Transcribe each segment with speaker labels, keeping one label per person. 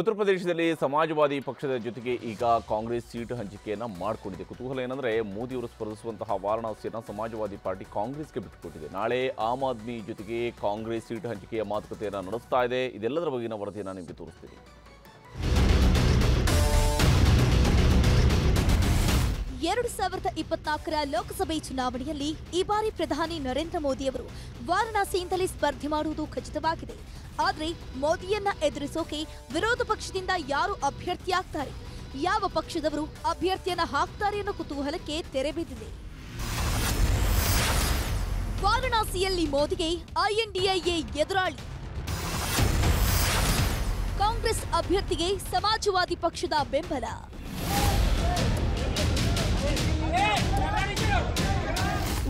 Speaker 1: ಉತ್ತರ ಪ್ರದೇಶದಲ್ಲಿ ಸಮಾಜವಾದಿ ಪಕ್ಷದ ಜೊತೆಗೆ ಈಗ ಕಾಂಗ್ರೆಸ್ ಸೀಟು ಹಂಚಿಕೆಯನ್ನು ಮಾಡಿಕೊಂಡಿದೆ. ಕುತೂಹಲ ಏನಂದ್ರೆ ಮೋದಿಯವರು ಸ್ಪರ್ಧಿಸುವಂತಹ ವಾರಣಾಸಿಯನ್ನು ಸಮಾಜವಾದಿ ಪಾರ್ಟಿ ಕಾಂಗ್ರೆಸ್ಗೆ ಬಿಟ್ಟುಕೊಟ್ಟಿದೆ. ನಾಳೆ ಆಮ್ ಆದ್ಮಿ ಜೊತೆಗೆ ಕಾಂಗ್ರೆಸ್ ಸೀಟು ಹಂಚಿಕೆಯ ಮಾತುಕತೆಯನ್ನು ನಡೆಸ್ತಾ ಇದೆ. ಇದೆಲ್ಲದರ ಬಗ್ಗೆನ ವರದಿಯನ್ನು ನಿಮಗೆ ತೋರಿಸ್ತೀನಿ.
Speaker 2: ಎರಡು ಸಾವಿರದ ಇಪ್ಪತ್ನಾಲ್ಕರ ಲೋಕಸಭೆ ಚುನಾವಣೆಯಲ್ಲಿ ಈ ಬಾರಿ ಪ್ರಧಾನಿ ನರೇಂದ್ರ ಮೋದಿ ಅವರು ವಾರಣಾಸಿಯಿಂದಲೇ ಸ್ಪರ್ಧೆ ಮಾಡುವುದು ಖಚಿತವಾಗಿದೆ. ಆದರೆ ಮೋದಿಯನ್ನ ಎದುರಿಸೋಕೆ ವಿರೋಧ ಪಕ್ಷದಿಂದ ಯಾರು ಅಭ್ಯರ್ಥಿಯಾಗ್ತಾರೆ ಯಾವ ಪಕ್ಷದವರು ಅಭ್ಯರ್ಥಿಯನ್ನ ಹಾಕ್ತಾರೆ ಅನ್ನೋ ಕುತೂಹಲಕ್ಕೆ ತೆರೆ ಬಿದ್ದಿದೆ. ವಾರಣಾಸಿಯಲ್ಲಿ ಮೋದಿಗೆ ಐಎನ್ಡಿಎ ಎದುರಾಳಿ. ಕಾಂಗ್ರೆಸ್ ಅಭ್ಯರ್ಥಿಗೆ ಸಮಾಜವಾದಿ ಪಕ್ಷದ ಬೆಂಬಲ.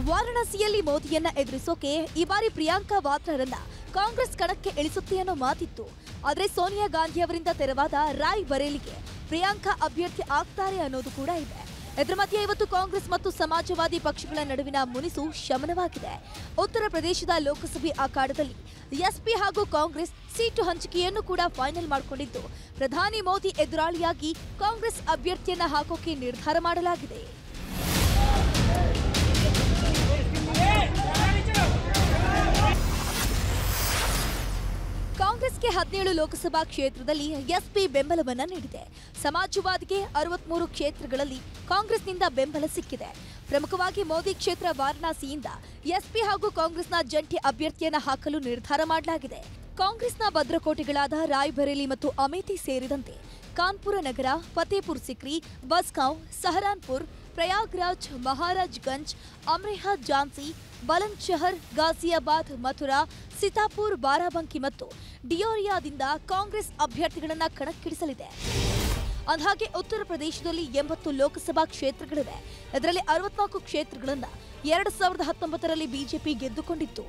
Speaker 2: ವಾರಣಾಸಿಯಲ್ಲಿ ಮೋದಿಯನ್ನ ಎದುರಿಸೋಕೆ ಈ ಬಾರಿ ಪ್ರಿಯಾಂಕಾ ವಾದ್ರಾರನ್ನ ಕಾಂಗ್ರೆಸ್ ಕಣಕ್ಕೆ ಇಳಿಸುತ್ತೆ ಅನ್ನೋ ಮಾತಿತ್ತು. ಆದರೆ ಸೋನಿಯಾ ಗಾಂಧಿ ಅವರಿಂದ ತೆರವಾದ ರಾಯ್ ಬರೇಲಿಗೆ ಪ್ರಿಯಾಂಕಾ ಅಭ್ಯರ್ಥಿ ಆಗ್ತಾರೆ ಅನ್ನೋದು ಕೂಡ ಇದೆ. ಇದರ ಮಧ್ಯೆ ಇವತ್ತು ಕಾಂಗ್ರೆಸ್ ಮತ್ತು ಸಮಾಜವಾದಿ ಪಕ್ಷಗಳ ನಡುವಿನ ಮುನಿಸು ಶಮನವಾಗಿದೆ. ಉತ್ತರ ಪ್ರದೇಶದ ಲೋಕಸಭೆ ಅಖಾಡದಲ್ಲಿ ಎಸ್ಪಿ ಹಾಗೂ ಕಾಂಗ್ರೆಸ್ ಸೀಟು ಹಂಚಿಕೆಯನ್ನು ಕೂಡ ಫೈನಲ್ ಮಾಡಿಕೊಂಡಿದ್ದು, ಪ್ರಧಾನಿ ಮೋದಿ ಎದುರಾಳಿಯಾಗಿ ಕಾಂಗ್ರೆಸ್ ಅಭ್ಯರ್ಥಿಯನ್ನ ಹಾಕೋಕೆ ನಿರ್ಧಾರ ಮಾಡಲಾಗಿದೆ. ಹದಿನೇಳು ಲೋಕಸಭಾ ಕ್ಷೇತ್ರದಲ್ಲಿ ಎಸ್ಪಿ ಬೆಂಬಲವನ್ನ ನೀಡಿದೆ. ಸಮಾಜವಾದಿಗೆ ಅರವತ್ಮೂರು ಕ್ಷೇತ್ರಗಳಲ್ಲಿ ಕಾಂಗ್ರೆಸ್ನಿಂದ ಬೆಂಬಲ ಸಿಕ್ಕಿದೆ. ಪ್ರಮುಖವಾಗಿ ಮೋದಿ ಕ್ಷೇತ್ರ ವಾರಣಾಸಿಯಿಂದ ಎಸ್ಪಿ ಹಾಗೂ ಕಾಂಗ್ರೆಸ್ನ ಜಂಟಿ ಅಭ್ಯರ್ಥಿಯನ್ನ ಹಾಕಲು ನಿರ್ಧಾರ ಮಾಡಲಾಗಿದೆ. ಕಾಂಗ್ರೆಸ್ನ ಭದ್ರಕೋಟೆಗಳಾದ ರಾಯ್ಬರೇಲಿ ಮತ್ತು ಅಮೇಥಿ ಸೇರಿದಂತೆ ಕಾನ್ಪುರ ನಗರ, ಫತೇಪುರ್ ಸಿಕ್ರಿ, ಬಸ್ಗಾಂವ್, ಸಹರಾನ್ಪುರ್, ಪ್ರಯಾಗ್ರಾಜ್, ಮಹಾರಾಜ್ಗಂಜ್ ಅಮ್ರೆಹಾ ಜಾನ್ಸಿ ಬಲಂದ್ ಶಹರ್ ಗಾಜಿಯಾಬಾದ್ ಮಥುರಾ, ಸಿತಾಪುರ್, ಬಾರಾಬಂಕಿ ಮತ್ತು ಡಿಯೋರಿಯಾದಿಂದ ಕಾಂಗ್ರೆಸ್ ಅಭ್ಯರ್ಥಿಗಳನ್ನು ಕಣಕ್ಕಿಳಿಸಲಿದೆ. ಅಂದಹಾಗೆ ಉತ್ತರ ಪ್ರದೇಶದಲ್ಲಿ ಎಂಬತ್ತು ಲೋಕಸಭಾ ಕ್ಷೇತ್ರಗಳಿವೆ. ಅದರಲ್ಲಿ ಅರವತ್ನಾಲ್ಕು ಕ್ಷೇತ್ರಗಳನ್ನು ಎರಡು ಸಾವಿರದ ಹತ್ತೊಂಬತ್ತರಲ್ಲಿ ಬಿಜೆಪಿ ಗೆದ್ದುಕೊಂಡಿತ್ತು.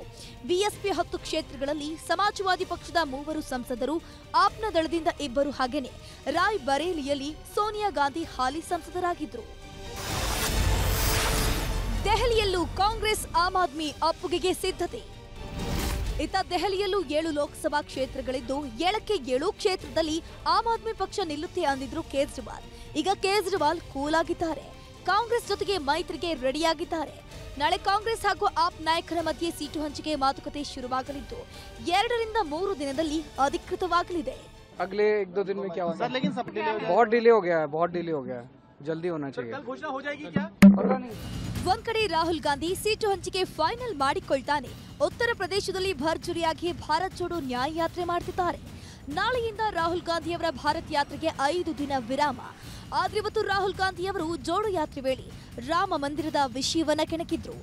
Speaker 2: ಬಿಎಸ್ಪಿ ಹತ್ತು ಕ್ಷೇತ್ರಗಳಲ್ಲಿ ಸಮಾಜವಾದಿ ಪಕ್ಷದ ಮೂವರು ಸಂಸದರು, ಆಪ್ನ ದಳದಿಂದ ಇಬ್ಬರು ಹಾಗೇನೆ. ರಾಯ್ ಬರೇಲಿಯಲ್ಲಿ ಸೋನಿಯಾ ಗಾಂಧಿ ಹಾಲಿ ಸಂಸದರಾಗಿದ್ದರು ದೆಹಲಿಯಲ್ಲೂ ಕಾಂಗ್ರೆಸ್ ಆಮ್ ಆದ್ಮಿ ಅಪ್ಪುಗೆಗೆ ಸಿದ್ಧತೆ. ಇತ್ತ ದೆಹಲಿಯಲ್ಲೂ ಏಳು ಲೋಕಸಭಾ ಕ್ಷೇತ್ರಗಳಿದ್ದು ಏಳಕ್ಕೆ ಏಳು ಕ್ಷೇತ್ರದಲ್ಲಿ ಆಮ್ ಆದ್ಮಿ ಪಕ್ಷ ನಿಲ್ಲುತ್ತೆ ಅಂದಿದ್ರು ಕೇಜ್ರಿವಾಲ್ ಈಗ ಕೇಜ್ರಿವಾಲ್ ಕೂಲ್ ಆಗಿದ್ದಾರೆ ಕಾಂಗ್ರೆಸ್ ಜೊತೆಗೆ ಮೈತ್ರಿಗೆ ರೆಡಿಯಾಗಿದ್ದಾರೆ ನಾಳೆ ಕಾಂಗ್ರೆಸ್ ಹಾಗೂ ಆಪ್ ನಾಯಕರ ಮಧ್ಯೆ ಸೀಟು ಹಂಚಿಕೆ ಮಾತುಕತೆ ಶುರುವಾಗಲಿದ್ದು ಎರಡರಿಂದ ಮೂರು ದಿನದಲ್ಲಿ ಅಧಿಕೃತವಾಗಲಿದೆ
Speaker 3: अगले एक दो दिन में क्या होता
Speaker 4: सर लेकिन सब डिले हो
Speaker 3: बहुत डिले हो गया है बहुत डिले हो गया है जल्दी होना चाहिए
Speaker 4: कल घोषणा हो जाएगी क्या
Speaker 3: पता नहीं
Speaker 2: ಒಂದ್ ಕಡೆ ರಾಹುಲ್ ಗಾಂಧಿ ಸೀಟು ಹಂಚಿಕೆ ಫೈನಲ್ ಮಾಡಿಕೊಳ್ತಾನೆ. ಉತ್ತರ ಪ್ರದೇಶದಲ್ಲಿ ಭರ್ಜರಿಯಾಗಿ ಭಾರತ್ ಜೋಡೋ ನ್ಯಾಯ ಯಾತ್ರೆ ಮಾಡ್ತಿದ್ದಾರೆ. ನಾಳೆಯಿಂದ ರಾಹುಲ್ ಗಾಂಧಿಯವರ ಭಾರತ್ ಯಾತ್ರೆಗೆ ಐದು ದಿನ ವಿರಾಮ. ಆದ್ರೆ ಇವತ್ತು ರಾಹುಲ್ ಗಾಂಧಿಯವರು ಜೋಡು ಯಾತ್ರೆ ವೇಳೆ ರಾಮ ಮಂದಿರದ ವಿಷಯವನ್ನ ಕೆಣಕಿದ್ರು.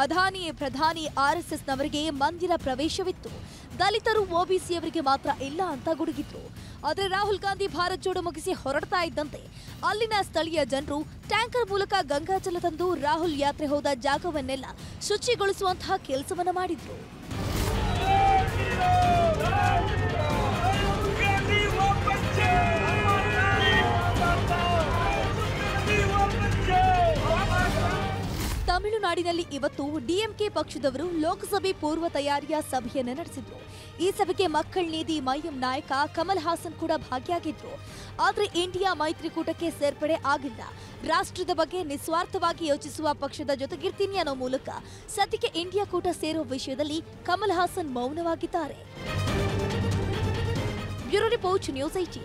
Speaker 2: ಅಧಾನಿ ಪ್ರಧಾನಿ ಆರ್ಎಸ್ಎಸ್ನವರಿಗೆ ಮಂದಿರ ಪ್ರವೇಶವಿತ್ತು. ದಲಿತರು ಒಬಿಸಿಯವರಿಗೆ ಮಾತ್ರ ಇಲ್ಲ ಅಂತ ಗುಡುಗಿದ್ರು. ಆದರೆ ರಾಹುಲ್ ಗಾಂಧಿ ಭಾರತ್ ಜೋಡು ಮುಗಿಸಿ ಹೊರಡ್ತಾ ಇದ್ದಂತೆ ಅಲ್ಲಿನ ಸ್ಥಳೀಯ ಜನರು ಟ್ಯಾಂಕರ್ ಮೂಲಕ ಗಂಗಾಜಲ ತಂದು ರಾಹುಲ್ ಯಾತ್ರೆ ಹೋದ ಜಾಗವನ್ನೆಲ್ಲ ಶುಚಿಗೊಳಿಸುವಂತಹ ಕೆಲಸವನ್ನ ಮಾಡಿದ್ರು. ತಮಿಳುನಾಡಿನಲ್ಲಿ ಇವತ್ತು ಡಿಎಂಕೆ ಪಕ್ಷದವರು ಲೋಕಸಭೆ ಪೂರ್ವ ತಯಾರಿಯ ಸಭೆಯನ್ನು ನಡೆಸಿದ್ರು. ಈ ಸಭೆಗೆ ಮಕ್ಕಳ ನೀತಿ ಮೈಯಂ ನಾಯಕ ಕಮಲ್ ಹಾಸನ್ ಕೂಡ ಭಾಗಿಯಾಗಿದ್ರು. ಆದರೆ ಇಂಡಿಯಾ ಮೈತ್ರಿಕೂಟಕ್ಕೆ ಸೇರ್ಪಡೆ ಆಗಿಲ್ಲ. ರಾಷ್ಟ್ರದ ಬಗ್ಗೆ ನಿಸ್ವಾರ್ಥವಾಗಿ ಯೋಚಿಸುವ ಪಕ್ಷದ ಜೊತೆಗಿರ್ತೀನಿ ಅನ್ನೋ ಮೂಲಕ ಸದ್ಯಕ್ಕೆ ಇಂಡಿಯಾ ಕೂಟ ಸೇರೋ ವಿಷಯದಲ್ಲಿ ಕಮಲ್ ಹಾಸನ್ ಮೌನವಾಗಿದ್ದಾರೆ. Bureau report news IT